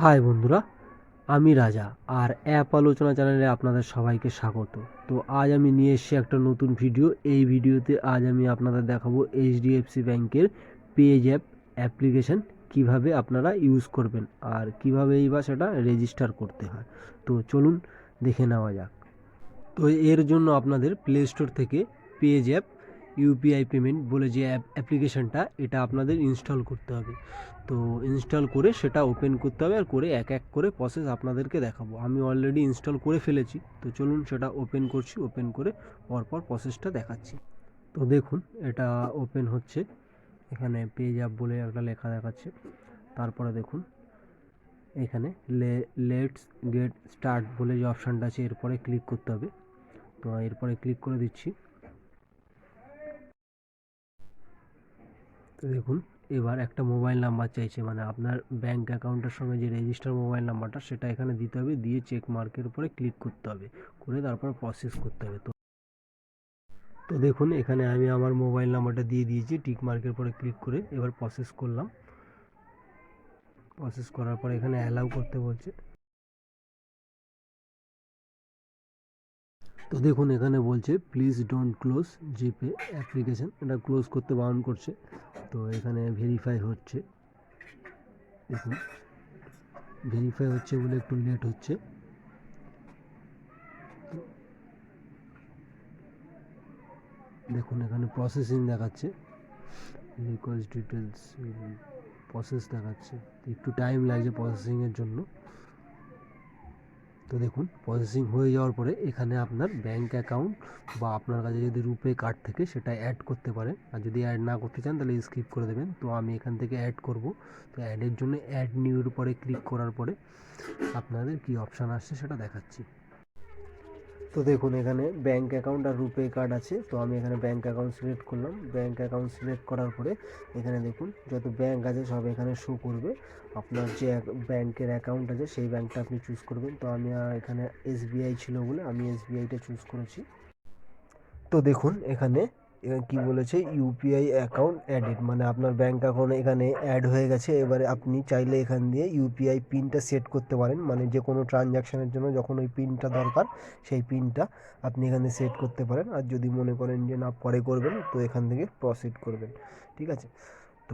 High বন্ধুরা, আমি রাজা আর অ্যাপ আলোচনা চ্যানেলে আপনাদের সবাইকে স্বাগত। তো আজ আমি নিয়ে এসেছি একটা নতুন ভিডিও। এই ভিডিওতে আজ আমি আপনাদের দেখাবো এইচডিএফসি ব্যাংকের পেজ অ্যাপ অ্যাপ্লিকেশন কীভাবে আপনারা ইউজ করবেন আর কীভাবেই বা সেটা রেজিস্টার করতে হয়। তো চলুন দেখে নেওয়া যাক। তো এর জন্য আপনাদের প্লে স্টোর থেকে পেজ অ্যাপ ইউপিআই পেমেন্ট বলে যে অ্যাপ, অ্যাপ্লিকেশনটা, এটা আপনাদের ইনস্টল করতে হবে। তো ইনস্টল করে সেটা ওপেন করতে হবে আর করে এক এক করে প্রসেস আপনাদেরকে দেখাবো। আমি অলরেডি ইনস্টল করে ফেলেছি। তো চলুন সেটা ওপেন করছি, ওপেন করে পরপর প্রসেসটা দেখাচ্ছি। তো দেখুন, এটা ওপেন হচ্ছে। এখানে পেজ অ্যাপ বলে একটা লেখা দেখাচ্ছে। তারপরে দেখুন, এখানে লেটস গেট স্টার্ট বলে যে অপশানটা আছে, এরপরে ক্লিক করতে হবে। তো এরপরে ক্লিক করে দিচ্ছি। তো দেখুন, এবার একটা মোবাইল নাম্বার চাইছে মানে আপনার ব্যাংক অ্যাকাউন্টের সঙ্গে যে রেজিস্টার মোবাইল নাম্বারটা, সেটা এখানে দিতে হবে, দিয়ে চেক মার্কের উপরে ক্লিক করতে হবে, করে তারপর প্রসেস করতে হবে। তো তো দেখুন, এখানে আমি আমার মোবাইল নাম্বারটা দিয়ে দিয়েছি টিক মার্কের পরে ক্লিক করে এবার প্রসেস করলাম। প্রসেস করার পর এখানে অ্যালাউ করতে বলছে। তো দেখুন, এখানে বলছে please don't close GPay application এটা ক্লোজ করতে বারণ করছে। তো এখানে ভেরিফাই হচ্ছে। দেখুন ভেরিফাই হচ্ছে বলে একটু লেট হচ্ছে। দেখুন, এখানে প্রসেসিং দেখাচ্ছে। রিকোয়েস্ট ডিটেলস প্রসেস দেখাচ্ছে। একটু টাইম লাগছে প্রসেসিংয়ের জন্য। তো দেখুন প্রসেসিং হয়ে যাওয়ার পরে এখানে আপনার ব্যাঙ্ক অ্যাকাউন্ট বা আপনার কাছে যদি রুপে কার্ড থেকে, সেটা অ্যাড করতে পারেন। আর যদি অ্যাড না করতে চান, তাহলে স্কিপ করে দেবেন। তো আমি এখান থেকে অ্যাড করব। তো অ্যাডের জন্য অ্যাড নিউর পরে ক্লিক করার পরে আপনাদের কি অপশান আসছে সেটা দেখাচ্ছি। তো দেখুন, এখানে ব্যাঙ্ক অ্যাকাউন্ট আর রুপে কার্ড আছে। তো আমি এখানে ব্যাঙ্ক অ্যাকাউন্ট সিলেক্ট করলাম। ব্যাঙ্ক অ্যাকাউন্ট সিলেক্ট করার পরে এখানে দেখুন, যত ব্যাঙ্ক আছে সব এখানে শো করবে। আপনার যে ব্যাঙ্কের অ্যাকাউন্ট আছে, সেই ব্যাঙ্কটা আপনি চুজ করবেন। তো আমি এখানে এসবিআই ছিল বলে আমি এসবিআইটা চুজ করেছি। তো দেখুন, এখানে কি বলেছে? ইউপিআই অ্যাকাউন্ট অ্যাডেড মানে আপনার ব্যাঙ্ক অ্যাকাউন্ট এখানে অ্যাড হয়ে গেছে। এবারে আপনি চাইলে এখান দিয়ে ইউপিআই পিনটা সেট করতে পারেন। মানে যে কোনো ট্রানজ্যাকশানের জন্য যখন ওই পিনটা দরকার, সেই পিনটা আপনি এখানে সেট করতে পারেন। আর যদি মনে করেন যে না, পরে করবেন, তো এখান থেকে প্রসিড করবেন। ঠিক আছে? তো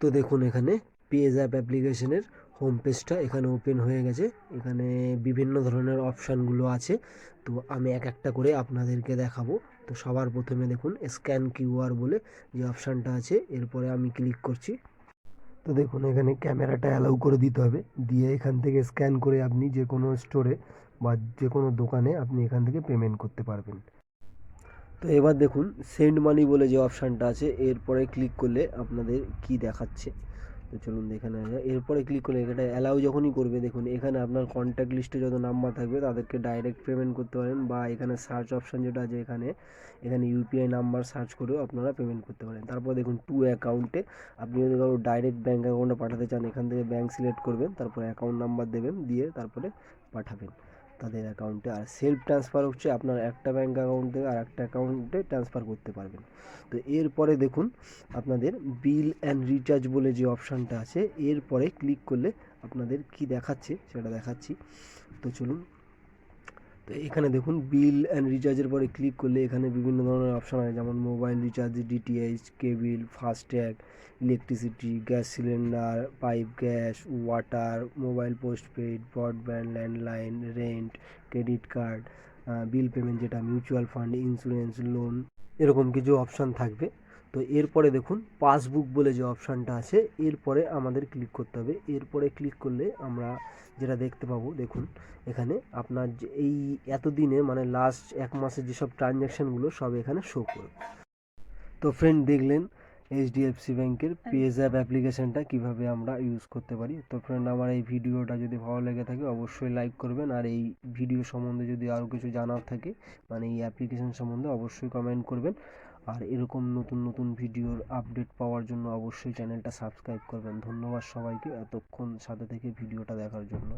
তো দেখুন এখানে পেজ অ্যাপ অ্যাপ্লিকেশনের হোম পেজটা এখানে ওপেন হয়ে গেছে। এখানে বিভিন্ন ধরনের অপশানগুলো আছে। তো আমি এক একটা করে আপনাদেরকে দেখাবো। তো সবার প্রথমে দেখুন স্ক্যান কিউআর বলে যে অপশানটা আছে, এরপরে আমি ক্লিক করছি। তো দেখুন, এখানে ক্যামেরাটা অ্যালাউ করে দিতে হবে। দিয়ে এখান থেকে স্ক্যান করে আপনি যে কোনো স্টোরে বা যে কোনো দোকানে আপনি এখান থেকে পেমেন্ট করতে পারবেন। তো এবার দেখুন সেন্ড মানি বলে যে অপশানটা আছে, এরপরে ক্লিক করলে আপনাদের কি দেখাচ্ছে। তো চলুন দেখে নেওয়া যায় এরপরে ক্লিক করলে এটা অ্যালাউ যখনই করবে, দেখুন এখানে আপনার কন্ট্যাক্ট লিস্টে যত নাম্বার থাকবে, তাদেরকে ডাইরেক্ট পেমেন্ট করতে পারেন বা এখানে সার্চ অপশান যেটা আছে এখানে এখানে ইউপিআই নাম্বার সার্চ করেও আপনারা পেমেন্ট করতে পারেন। তারপর দেখুন টু অ্যাকাউন্টে আপনি যদি কারও ডাইরেক্ট ব্যাঙ্ক অ্যাকাউন্টে পাঠাতে চান, এখান থেকে ব্যাঙ্ক সিলেক্ট করবেন, তারপর অ্যাকাউন্ট নাম্বার দেবেন, দিয়ে তারপরে পাঠাবেন। তাদের অ্যাকাউন্টে আর সেলফ ট্রান্সফার হচ্ছে আপনার একটা ব্যাঙ্ক অ্যাকাউন্ট থেকে আর একটা অ্যাকাউন্টে ট্রান্সফার করতে পারবেন। তো এরপরে দেখুন আপনাদের বিল অ্যান্ড রিচার্জ বলে যে অপশানটা আছে, এরপরে ক্লিক করলে আপনাদের কি দেখাচ্ছে, সেটা দেখাচ্ছি। তো চলুন এখানে দেখুন বিল অ্যান্ড রিচার্জের পরে ক্লিক করলে এখানে বিভিন্ন ধরনের অপশান আছে। যেমন mobile recharge DTH cable FASTag electricity gas cylinder pipe gas water mobile postpaid broadband landline rent credit card bill payment যেটা মিউচুয়াল ফান্ড ইন্স্যুরেন্স লোন এরকম কিছু অপশান থাকবে। তো এরপরে দেখুন পাসবুক বলে যে অপশানটা আছে, এরপরে আমাদের ক্লিক করতে হবে। এরপরে ক্লিক করলে আমরা যেটা দেখতে পাবো, দেখুন, এখানে আপনার যে এই এতদিনে মানে লাস্ট এক মাসের যেসব ট্রানজ্যাকশানগুলো সব এখানে শো করবে। তো ফ্রেন্ড দেখলেন এইচডিএফসি ব্যাংকের পেজ অ্যাপ অ্যাপ্লিকেশানটা কীভাবে আমরা ইউজ করতে পারি? তো ফ্রেন্ড আমার এই ভিডিওটা যদি ভালো লেগে থাকে, অবশ্যই লাইক করবেন। আর এই ভিডিও সম্বন্ধে যদি আরও কিছু জানার থাকে মানে এই অ্যাপ্লিকেশান সম্বন্ধে অবশ্যই কমেন্ট করবেন। আর এরকম নতুন নতুন ভিডিওর আপডেট পাওয়ার জন্য অবশ্যই চ্যানেলটা সাবস্ক্রাইব করবেন। ধন্যবাদ সবাইকে এতক্ষণ সাথে থেকে ভিডিওটা দেখার জন্য।